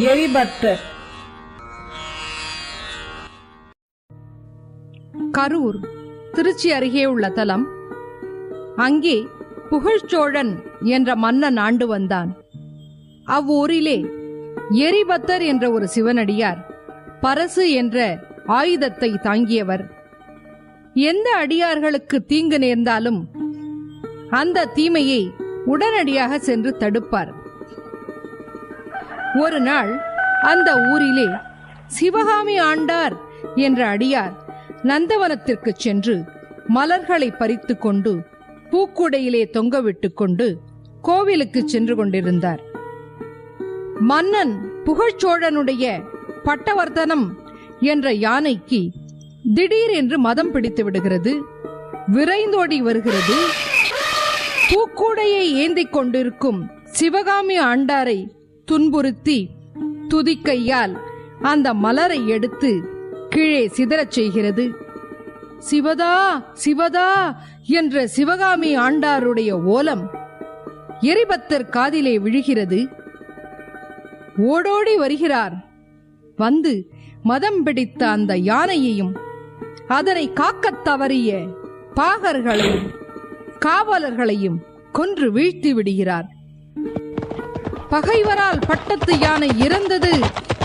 எரிபத்தர் கரூர் திருச்சி அருகே உள்ள தலம். அங்கே புகழ்ச்சோழன் என்ற மன்னன் ஆண்டு வந்தான். அவ்வூரிலே எரிபத்தர் என்ற ஒரு சிவனடியார் பரசு என்ற ஆயுதத்தை தாங்கியவர். எந்த அடியார்களுக்கு தீங்கு நேர்ந்தாலும் அந்த தீமையை உடனடியாக சென்று தடுப்பார். ஒரு நாள் அந்த ஊரிலே சிவகாமி ஆண்டார் என்ற அடியார் நந்தவனத்திற்கு சென்று மலர்களை பறித்து கொண்டு பூக்குடையிலே தொங்கவிட்டு கொண்டு கோவிலுக்கு சென்று கொண்டிருந்தார். மன்னன் புகழ்ச்சோழனுடைய பட்டவர்த்தனம் என்ற யானைக்கு திடீர் என்று மதம் பிடித்து விடுகிறது. விரைந்தோடி வருகிறது. பூக்கூடையை ஏந்திக் கொண்டிருக்கும் சிவகாமி ஆண்டாரை துன்புறுத்தி துதிக்கையால் அந்த மலரை எடுத்து கீழே சிதறச் செய்கிறது. சிவதா சிவதா என்ற சிவகாமி ஆண்டாருடைய ஓலம் எரிபத்தர் காதிலே விழுகிறது. ஓடோடி வருகிறார். வந்து மதம் பிடித்த அந்த யானையையும் அதனை காக்கத் தவறிய பாகர்களையும் காவலர்களையும் கொன்று வீழ்த்தி விடுகிறார். பகைவரால் பட்டத்து யானை இறந்தது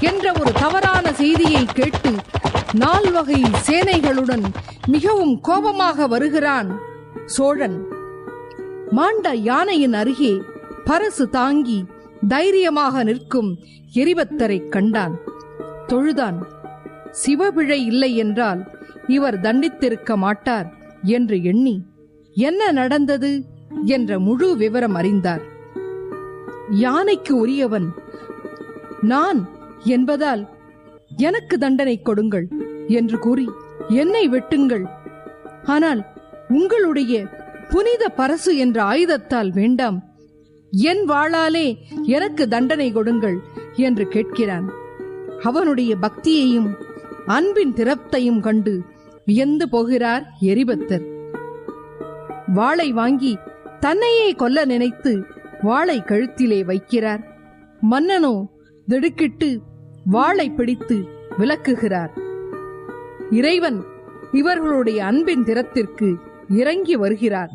என்ற ஒரு தவறான செய்தியை கேட்டு நால்வகை சேனைகளுடன் மிகவும் கோபமாக வருகிறான் சோழன். மாண்ட யானையின் அருகே பரசு தாங்கி தைரியமாக நிற்கும் எரிபத்தரை கண்டான். தொழுதான் சிவபிழை இல்லை என்றால் இவர் தண்டித்திருக்க மாட்டார் என்று எண்ணி என்ன நடந்தது? என்ற முழு விவரம் அறிந்தார். யானைக்கு உரியவன் நான் என்பதால் எனக்கு தண்டனை கொடுங்கள் என்று கூறி என்னை வெட்டுங்கள். ஆனால் உங்களுடைய புனித பரசு என்ற ஆயுதத்தால் வேண்டாம். என் வாளாலே எனக்கு தண்டனை கொடுங்கள் என்று கேட்கிறான். அவனுடைய பக்தியையும் அன்பின் திறத்தையும் கண்டு வியந்து போகிறார் எரிபத்தர். வாளை வாங்கி தன்னையே கொல்ல நினைத்து வாளை கழுத்திலே வைக்கிறார். மன்னனோ திடுக்கிட்டு வாளை பிடித்து விளக்குகிறார். இறைவன் இவர்களுடைய அன்பின் திறத்திற்கு இறங்கி வருகிறார்.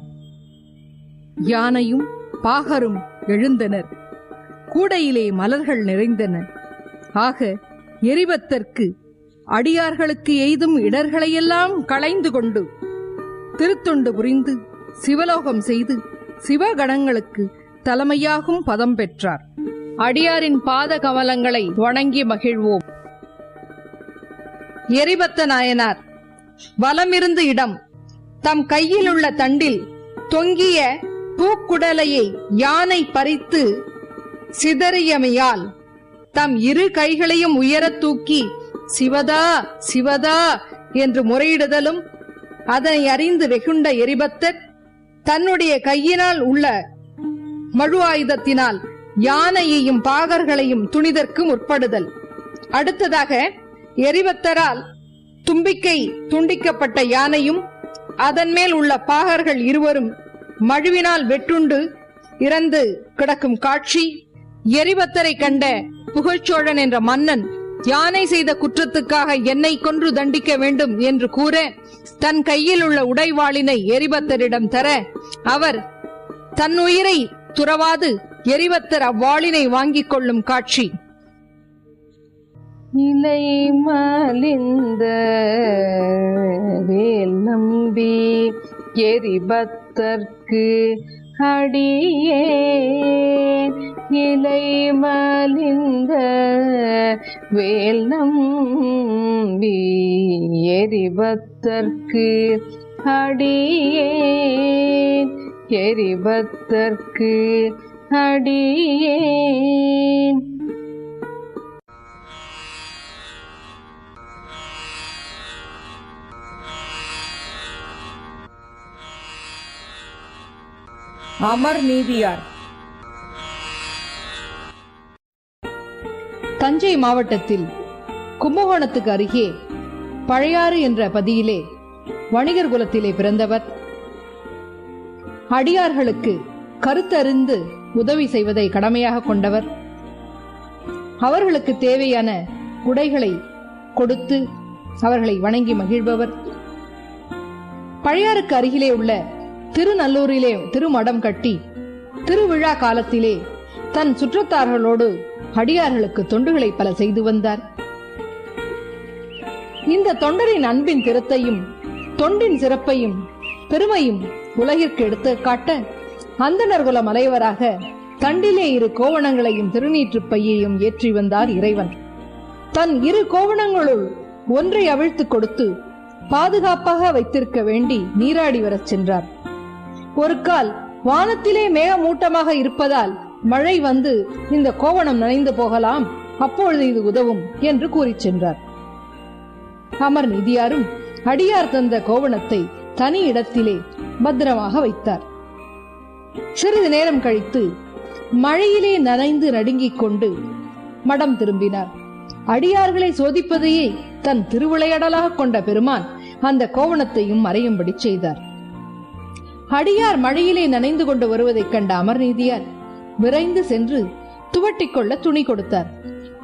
யானையும் பாகரும் எழுந்தனர். கூடையிலே மலர்கள் நிறைந்தன. ஆக எரிவத்தற்கு அடியார்களுக்கு எய்தும் இடர்களையெல்லாம் களைந்து கொண்டு திருத்தொண்டு புரிந்து சிவலோகம் செய்து சிவகணங்களுக்கு தலைமையாகும் பதம் பெற்றார். அடியாரின் பாத கமலங்களை வணங்கி மகிழ்வோம். எரிபத்த நாயனார் வலமிருந்து இடம் தம் கையில் உள்ள தண்டில் தொங்கிய பூக்குடலையை யானை பறித்து சிதறியமையால் தம் இரு கைகளையும் உயரத் தூக்கி சிவதா சிவதா என்று முறையிடுதலும் அதனை அறிந்து வெகுண்ட எரிபத்தர் தன்னுடைய கையினால் உள்ள மழு ஆயுதத்தினால் யானையையும் பாகர்களையும் துணிதற்கு முற்படுதல் அடுத்ததாக எரிபத்தரால் தும்பிக்கை துண்டிக்கப்பட்ட யானையும் அதன் மேல் உள்ள பாகர்கள் இருவரும் மழுவினால் வெட்டுண்டு இறந்து கிடக்கும் காட்சி. எரிபத்தரை கண்ட புகழ்ச்சோழன் என்ற மன்னன் யானை செய்த குற்றத்துக்காக என்னை கொன்று தண்டிக்க வேண்டும் என்று கூற தன் கையில் உள்ள உடைவாளினை எரிபத்தரிடம் தர அவர் தன் உயிரை துறவாது எரிவத்தர் அவ்வாளினை வாங்கிக் கொள்ளும் காட்சி. இலை மலிந்த வேல் நம்பி எரிபத்தற்கு அடியே இலை மலிந்த வேல் நம்பி எரிபத்தற்கு அடியே எரிபத்தற்கு அடியேன். அமர் நீதியார். தஞ்சை மாவட்டத்தில் கும்பகோணத்துக்கு அருகே பழையாறு என்ற பதியிலே வணிகர் குலத்திலே பிறந்தவர் அடியார்களுக்கு கருத்தறிந்து உதவி செய்வதை கடமையாக கொண்டவர். அவர்களுக்கு தேவையான உடைகளை கொடுத்து அவர்களை வணங்கி மகிழ்பவர். பழையாறுக்கு அருகிலே உள்ள திருநல்லூரிலே திருமடம் கட்டி திருவிழா காலத்திலே தன் சுற்றத்தார்களோடு அடியார்களுக்கு தொண்டுகளை பல செய்து வந்தார். இந்த தொண்டரின் அன்பின் திறத்தையும் தொண்டின் சிறப்பையும் பெருமையும் உலகிற்கு எடுத்து காட்ட அந்தணர்குல மலைவராக தண்டிலே இரு கோவணங்களையும் திருநீற்றுப் பையையும் ஏற்றி வந்தார் இறைவன். தன் இரு கோவணங்களுள் ஒன்றை அவிழ்த்துக் கொடுத்து பாதுகாப்பாக வைத்திருக்க வேண்டி நீராடி வரச் சென்றார். ஒரு கால் வானத்திலே மேகமூட்டமாக இருப்பதால் மழை வந்து இந்த கோவணம் நனைந்து போகலாம் அப்பொழுது இது உதவும் என்று கூறிச் சென்றார். அமர் நிதியாரும் அடியார் தந்த கோவணத்தை தனி இடத்திலே பத்திரமாக வைத்தார். சிறிது நேரம் கழித்து மழையிலே நனைந்து நடுங்கிக் கொண்டு மடம் திரும்பினார். அடியார்களை சோதிப்பதையே தன் திருவிளையாடலாக கொண்ட பெருமான் அந்த கோவணத்தையும் மறையும்படி செய்தார். அடியார் மழையிலே நனைந்து கொண்டு வருவதைக் கண்ட அமர்நீதியார் விரைந்து சென்று துவட்டிக் கொள்ள துணி கொடுத்தார்.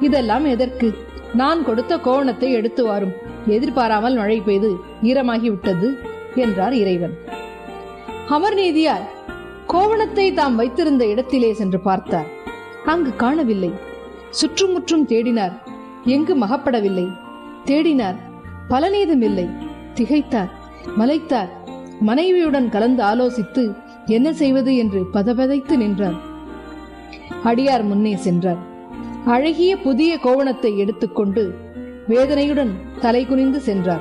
இதெல்லாம் எதற்கு? நான் கொடுத்த கோவணத்தை எடுத்து வாரும். எதிர்பாராமல் மழை பெய்து ஈரமாகி விட்டது என்றார் இறைவன். அமர்நீதியார் கோவணத்தை தாம் வைத்திருந்த இடத்திலே சென்று பார்த்தார். அங்கு காணவில்லை. சுற்றுமுற்றும் தேடினார். எங்கு மகப்படவில்லை. தேடினார். பலனேதும் இல்லை. திகைத்தார். மலைத்தார். மனைவியுடன் கலந்து ஆலோசித்து என்ன செய்வது என்று பதபதைத்து நின்றார். அடியார் முன்னே சென்றார். அழகிய புதிய கோவணத்தை எடுத்துக்கொண்டு வேதனையுடன் தலை குனிந்து சென்றார்.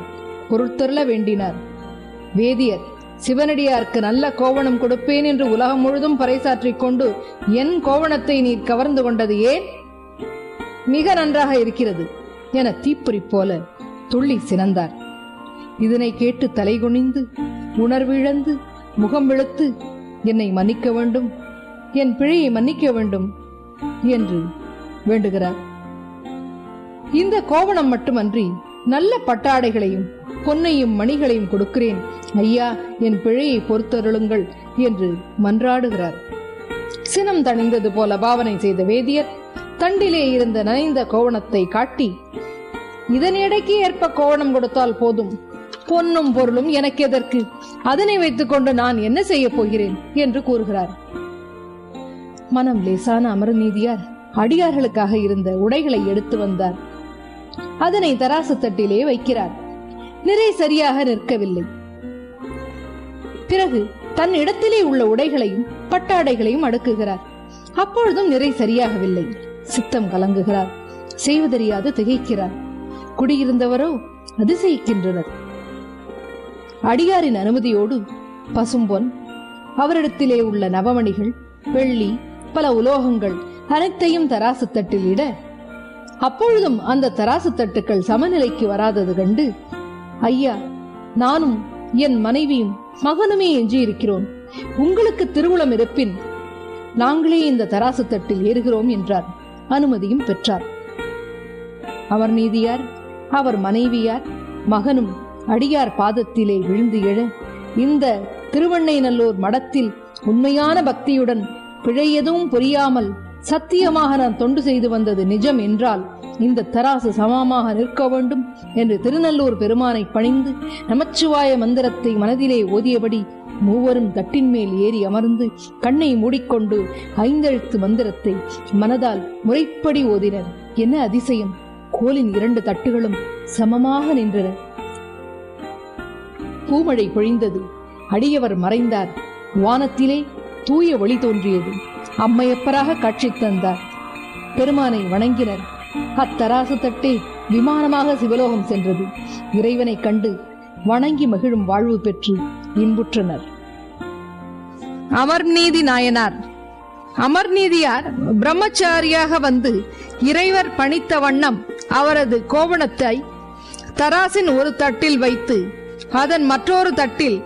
பொருட்தருள வேண்டினார். வேதியர் சிவனடியாருக்கு நல்ல கோவணம் கொடுப்பேன் என்று உலகம் முழுதும் பறைசாற்றிக் கொண்டு என் கோவணத்தை நீர் கவர்ந்து கொண்டது ஏன்? மிக நன்றாக இருக்கிறது என தீப்பொறி போல துள்ளி சினந்தார். இதனை கேட்டு தலை குனிந்து உணர்விழந்து முகம் விழுத்து என்னை மன்னிக்க வேண்டும் என் பிழையை மன்னிக்க வேண்டும் என்று வேண்டுகிறார். இந்த கோவணம் மட்டுமன்றி நல்ல பட்டாடைகளையும் பொன்னையும் மணிகளையும் கொடுக்கிறேன். ஐயா என் பிழையை பொறுத்தருளுங்கள் என்று மன்றாடுகிறார். சினம் தணிந்தது போல பாவனை செய்த வேதியர் தண்டிலே இருந்த நனைந்த கோவணத்தை காட்டி இதன் எடைக்கு ஏற்ப கோவணம் கொடுத்தால் போதும். பொன்னும் பொருளும் எனக்கு எதற்கு? அதனை வைத்துக்கொண்டு நான் என்ன செய்ய போகிறேன்? என்று கூறுகிறார். மனம் லேசான அமரநீதியார் அடியார்களுக்காக இருந்த உடைகளை எடுத்து வந்தார். அதனை தராசு தட்டிலே வைக்கிறார். நிறை சரியாக நிற்கவில்லை. பிறகு தன் இடத்திலே உள்ள உடைகளையும் பட்டாடைகளையும் அடுக்குகிறார். அப்பொழுதும் நிறை சரியாகவில்லை. சித்தம் கலங்குகிறார். செய்வதறியாது திகைக்கிறார். குடியிருந்தவரோ அதிசயிக்கின்றனர். அடியாரின் அனுமதியோடு பசும்பொன் அவரிடத்திலே உள்ள நவமணிகள் வெள்ளி பல உலோகங்கள் அனைத்தையும் தராசு தட்டில் இட அப்பொழுதும் அந்த தராசு தட்டுக்கள் சமநிலைக்கு வராதது கண்டு ஐயா நானும் என் மனைவியும் மகனுமே எஞ்சியிருக்கிறோம் உங்களுக்கு திருவுளம் இருப்பின் நாங்களே இந்த தராசு தட்டில் ஏறுகிறோம் என்றார். அனுமதியும் பெற்றார். அவர் நீதியார் அவர் மனைவியார் மகனும் அடியார் பாதத்திலே விழுந்து எழ இந்த திருவண்ணைநல்லூர் மடத்தில் உண்மையான பக்தியுடன் பிழை எதுவும் புரியாமல் சத்தியமாக நான் தொண்டு செய்து வந்தது நிஜம் என்றால் இந்த தராசு சமமாக நிற்க வேண்டும் என்று திருநல்லூர் பெருமானை பணிந்து நமச்சிவாய மந்திரத்தை மனதிலே ஓதியபடி மூவரும் தட்டின் மேல் ஏறி அமர்ந்து கண்ணை மூடிக்கொண்டு ஐந்தெழுத்து மந்திரத்தை மனதால் முறைப்படி ஓதினர். என்ன அதிசயம்! கோலின் இரண்டு தட்டுகளும் சமமாக நின்றன. பூமழை பொழிந்தது. அடியவர் மறைந்தார். வானத்திலே தூய ஒளி தோன்றியது. அம்மையப்பராக காட்சி தந்தார். பெருமானை வணங்கினர். அத்தராசு தட்டே விமானமாக சிவலோகம் சென்றது. இறைவனை கண்டு வணங்கி மகிழும் வாழ்வு பெற்று இன்புற்றனர். அமர்நீதி நாயனார். அமர்நீதியார் பிரம்மச்சாரியாக வந்து இறைவர் பணித்த வண்ணம் அவரது கோவணத்தை தராசின் ஒரு தட்டில் வைத்து அதன் மற்றொரு தட்டில்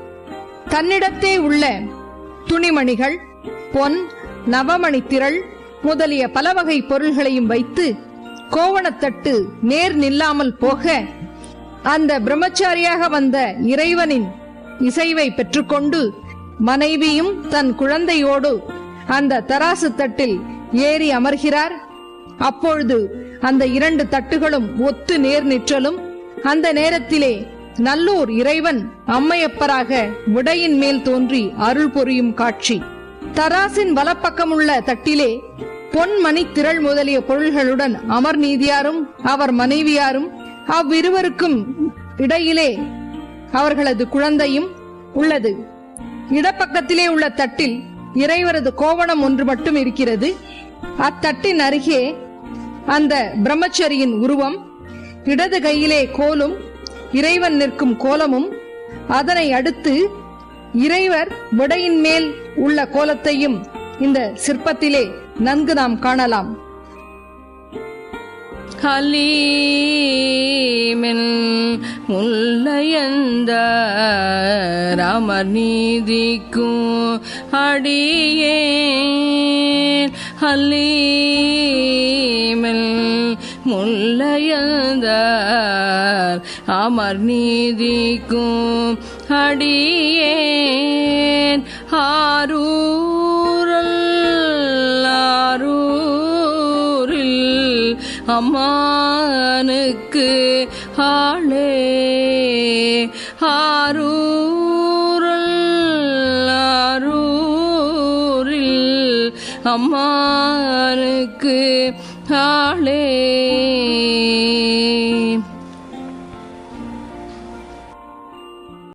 தன்னிடத்தே உள்ள துணிமணிகள் பொன் நவமணி திரள் முதலிய பல வகை பொருள்களையும் வைத்து கோவணத்தட்டு நேர் நில்லாமல் போக அந்த பிரம்மச்சாரியாக வந்த இறைவனின் இசைவை பெற்றுக்கொண்டு மனைவியும் தன் குழந்தையோடு அந்த தராசு தட்டில் ஏறி அமர்கிறார். அப்பொழுது அந்த இரண்டு தட்டுகளும் ஒத்து நேர் நிற்றலும் அந்த நேரத்திலே நல்லூர் இறைவன் அம்மையப்பராக விடையின் மேல் தோன்றி அருள் புரியும் காட்சி. தராசின் வலப்பக்கமுள்ள தட்டிலே பொன்மணி திரள் முதலிய பொருள்களுடன் அமர் நீதியாரும் அவர் மனைவியாரும் அவ்விருவருக்கும் இடையிலே அவர்களது குழந்தையும் உள்ளது. இடப்பக்கத்திலே உள்ள தட்டில் இறைவரது கோவணம் ஒன்று மட்டும் இருக்கிறது. அத்தட்டின் அருகே அந்த பிரம்மச்சரியின் உருவம் இடது கையிலே கோலும் இறைவன் நிற்கும் கோலமும் அதனை அடுத்து இறைவர் விடையின் மேல் உள்ள கோலத்தையும் இந்த சிற்பத்திலே நன்கு நாம் காணலாம். ஹலீமென் முல்லையந்த ராமர் நீதிக்கும் அடியே ஹலீமென் முல்லையந்த அமர் நீதிக்கும் அடியேன் ஆரூரல் ஆரூரில் அம்மானுக்கு ஆளே. ஆரூரல் ஆரூரில் அம்மானுக்கு ஆளே.